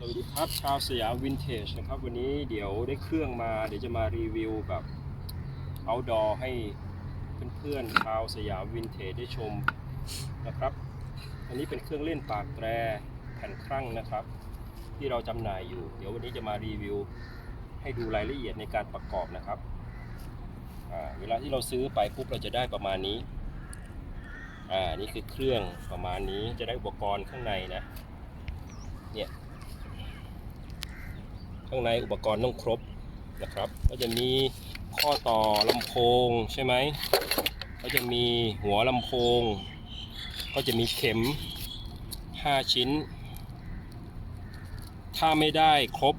สวัสดีครับชาวสยามวินเทจนะครับวันนี้เดี๋ยวได้เครื่องมาเดี๋ยวจะมารีวิวแบบ outdoor ให้เพื่อนๆชาวสยามวินเทจได้ชมนะครับ อันนี้เป็นเครื่องเล่นปากแตรแผ่นครั่งนะครับ ที่เราจำหน่ายอยู่ เดี๋ยววันนี้จะมารีวิว ให้ดูรายละเอียดในการประกอบนะครับเวลาที่เราซื้อไปปุ๊บเราจะได้ประมาณนี้อ่านี่คือเครื่องประมาณนี้จะได้อุปกรณ์ข้างในนะเนี่ย ข้างในอุปกรณ์ต้องครบนะครับ ก็จะมีข้อต่อลำโพงใช่ไหมก็จะมีหัวลำโพง ก็จะมีเข็ม 5 ชิ้น ถ้าไม่ได้ครบ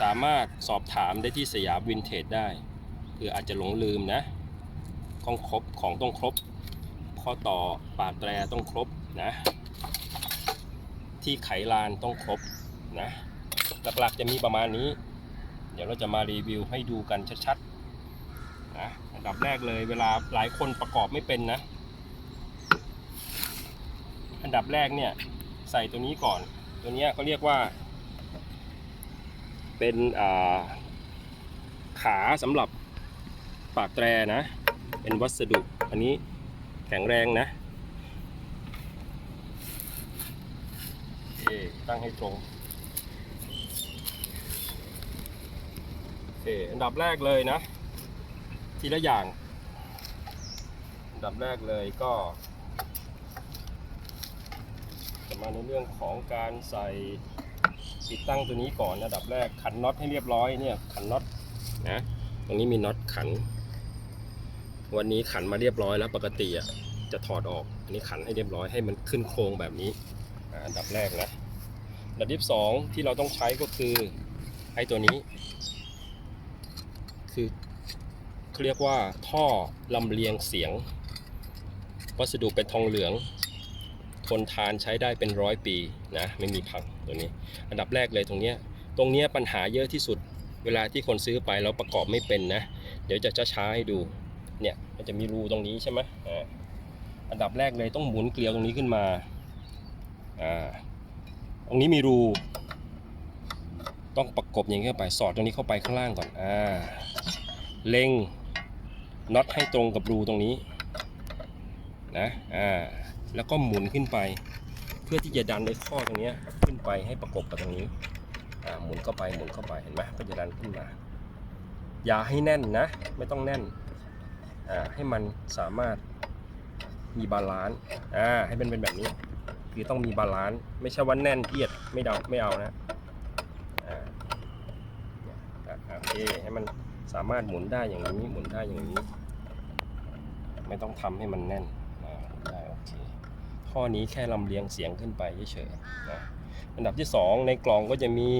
สามารถสอบถามได้ที่สยามวินเทจได้คืออาจจะหลงลืมนะต้องครบของต้องครบ ข้อต่อปากแตรต้องครบนะ ที่ไขลานต้องครบนะ หลักๆจะมีประมาณนี้ เดี๋ยวเราจะมารีวิวให้ดูกันชัดๆนะอันดับแรกเลยเวลาหลายคนประกอบไม่เป็นนะ อันดับแรกเนี่ยใส่ตัวนี้ก่อน ตัวนี้เขาเรียกว่า เป็นาขาสำหรับปากแตรนะ เป็นวัสดุ อันนี้แข็งแรงนะโอเคตั้งให้ตรง โอ เค อันดับแรกเลยนะ ทีละอย่าง อันดับแรกเลยก็จะมาในเรื่องของการใส่ติดตั้งตัวนี้ก่อนอันดับแรกขันน็อตให้เรียบร้อยเนี่ยขันน็อตนะตรงนี้มีน็อตขัน วันนี้ขันมาเรียบร้อยแล้วปกติอะจะถอดออกอันนี้ขันให้เรียบร้อยให้มันขึ้นโครงแบบนี้อันดับแรกนะอันดับที่สองที่เราต้องใช้ก็คือไอ้ตัวนี้ คือเรียกว่าท่อลำเลียงเสียง วัสดุเป็นทองเหลือง ทนทานใช้ได้เป็นร้อยปีนะไม่มีพังตัวนี้ อันดับแรกเลยตรงเนี้ยตรงเนี้ยปัญหาเยอะที่สุด เวลาที่คนซื้อไปแล้วประกอบไม่เป็นนะ เดี๋ยวจะช้าให้ดูเนี่ยมันจะมีรูตรงนี้ใช่ไหมอ่าอันดับแรกเลยต้องหมุนเกลียวตรงนี้ขึ้นมาอ่าตรงนี้มีรูต้องประกบอย่างนี้เข้าไปสอดตรงนี้เข้าไปข้างล่างก่อนอ่า เล็งน็อตให้ตรงกับรูตรงนี้นะอ่าแล้วก็หมุนขึ้นไป เพื่อที่จะดันในข้อตรงนี้ขึ้นไปให้ประกบกับตรงนี้อ่าหมุนเข้าไปหมุนเข้าไปเห็นไหมก็จะดันขึ้นมา อย่าให้แน่นนะ ไม่ต้องแน่นอ่าให้มันสามารถมีบาลานซ์อ่าให้มันเป็นแบบนี้ คือต้องมีบาลานซ์ไม่ใช่ว่าแน่นเอียดไม่เดาไม่เอานะอ่าโอเคให้มัน สามารถหมุนได้อย่างนี้หมุนได้อย่างนี้ ไม่ต้องทำให้มันแน่นได้โอเคข้อนี้แค่ลำเลียงเสียงขึ้นไปเฉยๆนะอันดับที่สองในกล่องก็จะมี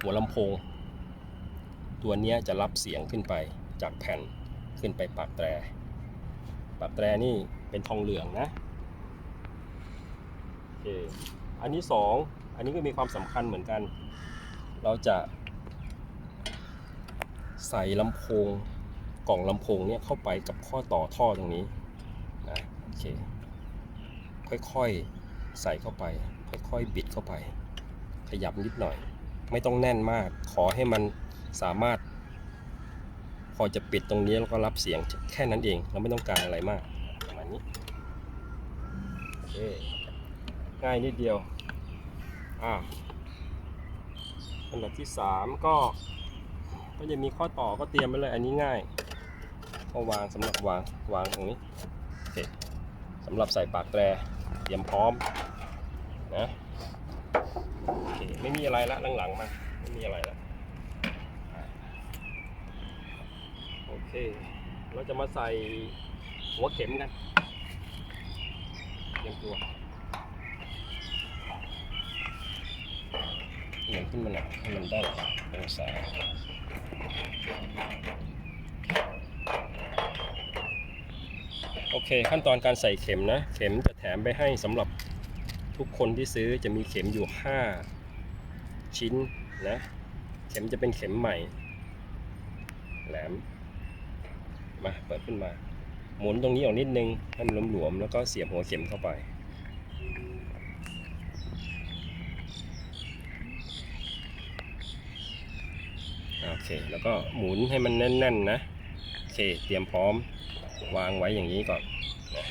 หัวลำโพง ตัวนี้จะรับเสียงขึ้นไปจากแผ่นขึ้นไปปากแตรปากแตรนี่เป็นทองเหลืองนะโอเคอันที่สองอันนี้ก็มีความสำคัญเหมือนกัน เราจะ ใส่ลำโพงกล่องลำโพงเนี่ยเข้าไปกับข้อต่อท่อตรงนี้นะโอเคค่อยๆใส่เข้าไป ค่อยๆบิดเข้าไป ขยับนิดหน่อย ไม่ต้องแน่นมาก ขอให้มันสามารถ พอจะปิดตรงนี้แล้วก็รับเสียงแค่นั้นเอง เราไม่ต้องการอะไรมากประมาณนี้โอเคง่ายนิดเดียวอ่าอันดับที่สามก็ ก็จะมีข้อต่อก็เตรียมไว้เลย อันนี้ง่ายก็วางสำหรับวางวางตรงนี้โอเคสำหรับใส่ปากแตรเตรียมพร้อมนะโอเคไม่มีอะไรละหลังๆมาไม่มีอะไรละอะโอเค เราจะมาใส่หัวเข็มกันเตรียมตัวเอียงขึ้นมาหน่อยให้มันได้องศา โอเค ขั้นตอนการใส่เข็มนะ เข็มจะแถมไปให้สำหรับทุกคนที่ซื้อจะมีเข็มอยู่ 5 ชิ้นนะ เข็มจะเป็นเข็มใหม่ แหลม มาเปิดขึ้นมา หมุนตรงนี้ออกนิดนึงให้มันหลวมๆแล้วก็เสียบหัวเข็มเข้าไป โอเค แล้วก็หมุนให้มันแน่นๆนะ โอเค เตรียมพร้อมวางไว้อย่างนี้ก่อนนะ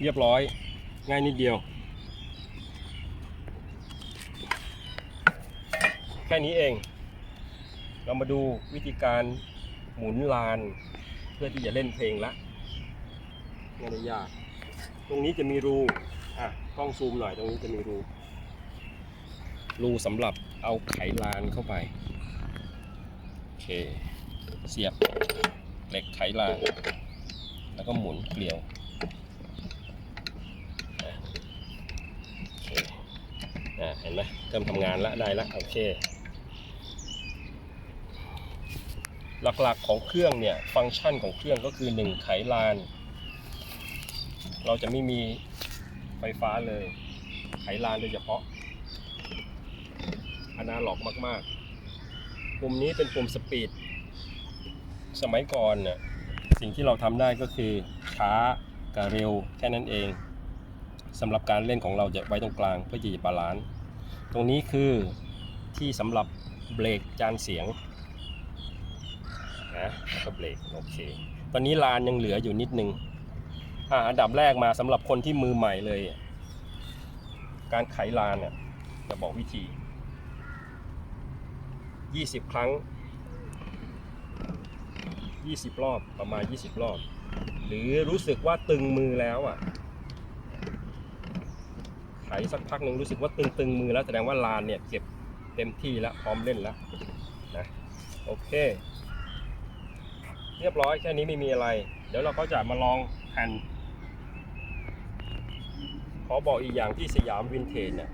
เรียบร้อย ง่ายนิดเดียว แค่นี้เอง เรามาดูวิธีการหมุนลานเพื่อที่จะเล่นเพลงละไม่ได้ยาก ตรงนี้จะมีรู อะกล้องซูมหน่อยตรงนี้จะมีรู รูสำหรับเอาไขลานเข้าไป เค เสียบเหล็กไขลานแล้วก็หมุนเกลียวเเห็นไหมเริ่มทำงานแล้วได้แล้วโอเค หลักๆของเครื่องเนี่ย ฟังก์ชันของเครื่องก็คือ 1 ไขลาน เราจะไม่มีไฟฟ้าเลย ไขลานโดยเฉพาะอนาล็อกมาก ๆ ปุ่มนี้เป็นปุ่มสปีด สมัยก่อนเนี่ยสิ่งที่เราทำได้ก็คือช้ากับเร็วแค่นั้นเองสำหรับการเล่นของเราจะไว้ตรงกลางเพื่อจะบาลานซ์ตรงนี้คือที่สำหรับเบรกจานเสียงนะแล้วก็เบรกโอเคตอนนี้ลานยังเหลืออยู่นิดนึงอ่าอันดับแรกมาสำหรับคนที่มือใหม่เลย การไขลานเนี่ยจะบอกวิธี 20 ครั้ง 20 รอบประมาณ 20 รอบ หรือรู้สึกว่าตึงมือแล้วอะไขสักพักหนึ่งรู้สึกว่าตึงตึงๆมือแล้วแสดงว่าลานเนี่ยเก็บเต็มที่แล้วพร้อมเล่นแล้วนะโอเค เรียบร้อยแค่นี้ไม่มีอะไร เดี๋ยวเราก็จะมาลองแผ่นขอบอกอีกอย่างที่สยามวินเทจเนี่ย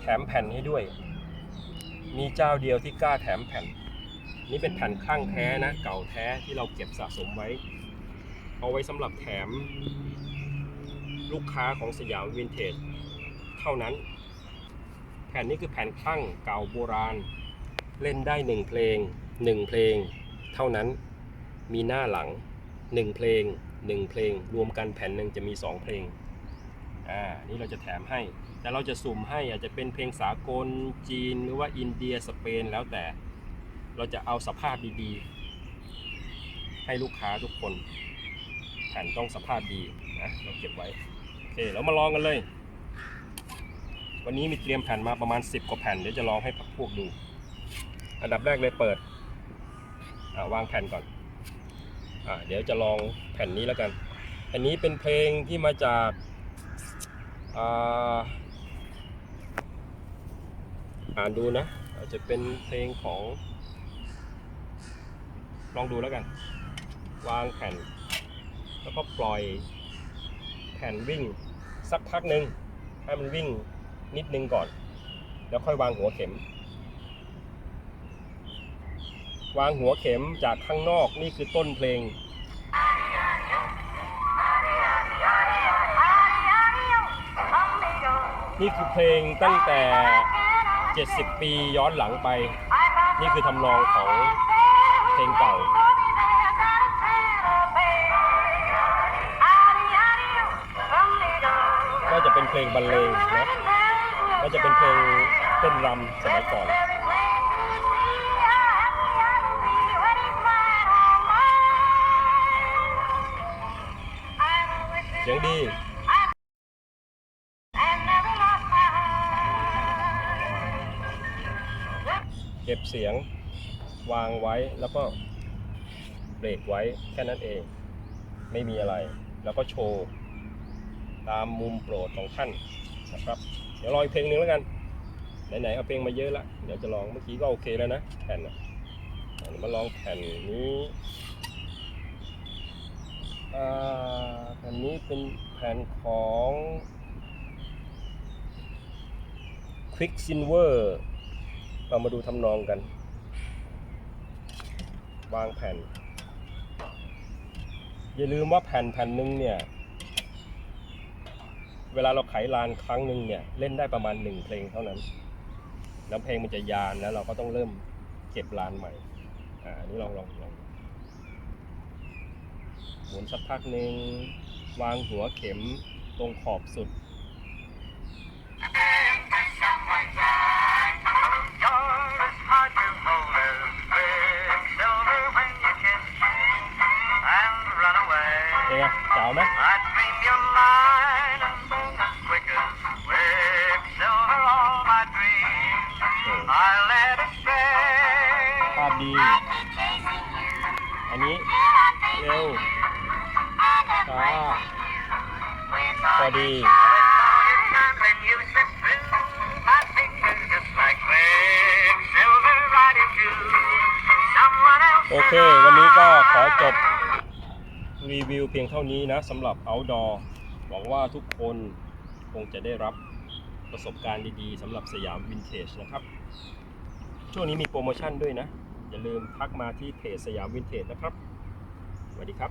แถมแผ่นให้ด้วย มีเจ้าเดียวที่กล้าแถมแผ่น นี่เป็นแผ่นข้างแท้นะเก่าแท้ที่เราเก็บสะสมไว้ เอาไว้สำหรับแถม ลูกค้าของสยามวินเทจเท่านั้น แผ่นนี้คือแผ่นข้างเก่าโบราณ เล่นได้หนึ่งเพลงหนึ่งเพลง เท่านั้นมีหน้าหลังหนึ่งเพลงหนึ่งเพลง รวมกันแผ่นหนึ่งจะมีสองเพลง อ่านี่เราจะแถมให้ แต่เราจะสุ่มให้อาจจะเป็นเพลงสากลจีนหรือว่าอินเดียสเปนแล้วแต่ เราจะเอาสภาพดีๆ ให้ลูกค้าทุกคนแผ่นต้องสภาพดีนะเราเก็บไว้โอเคเรามาลองกันเลย วันนี้มีเตรียมแผ่นมาประมาณ 10 กว่าแผ่นเดี๋ยวจะลองให้พวกดู อันดับแรกเลยเปิดอ่าวางแผ่นก่อนอ่าเดี๋ยวจะลองแผ่นนี้แล้วกัน อันนี้เป็นเพลงที่มาจาก อ่าอ่านดูนะอาจจะเป็นเพลงของ ลองดูแล้วกัน วางแผ่น แล้วก็ปล่อยแผ่นวิ่งสักพักหนึ่งให้มันวิ่งนิดนึงก่อน แล้วค่อยวางหัวเข็ม วางหัวเข็มจากข้างนอกนี่คือต้นเพลง นี่คือเพลงตั้งแต่ 70 ปีย้อนหลังไป นี่คือทำนองของเพลงเก่าน่าจะเป็นเพลงบรรเลงนะน่าจะเป็นเพลงเต้นรำสมัยก่อนเสียงดี เสียงวางไว้แล้วก็เบรกไว้แค่นั้นเอง ไม่มีอะไร แล้วก็โชว์ตามมุมโปรดของท่านนะครับ เดี๋ยวรออีกเพลงหนึ่งแล้วกัน ไหนๆเอาเพลงมาเยอะละเดี๋ยวจะลองเมื่อกี้ก็โอเคแล้วนะแผ่นนะมาลองแผ่นนี้แผ่นนี้เป็นแผ่นของ Quicksilver เรามาดูทำนองกัน วางแผ่น อย่าลืมว่าแผ่นแผ่นหนึ่งเนี่ย เวลาเราไขลานครั้งหนึ่งเนี่ย เล่นได้ประมาณหนึ่งเพลงเท่านั้น แล้วเพลงมันจะยานแล้วเราก็ต้องเริ่มเก็บลานใหม่ อ่าอันนี้ลองลองลองหมุนสักพักหนึ่งวางหัวเข็มตรงขอบสุด อ I let it say. ภาพดี อันนี้เร็วช้าพอดี Then you slip through my fingers just like quicksilver riding to someone else. โอเค วันนี้ก็ขอจบ รีวิวเพียงเท่านี้นะสำหรับ outdoor หวังว่าทุกคนคงจะได้รับประสบการณ์ดีๆสำหรับสยามวินเทจนะครับ ช่วงนี้มีโปรโมชั่นด้วยนะ อย่าลืมทักมาที่เพจสยามวินเทจนะครับ สวัสดีครับ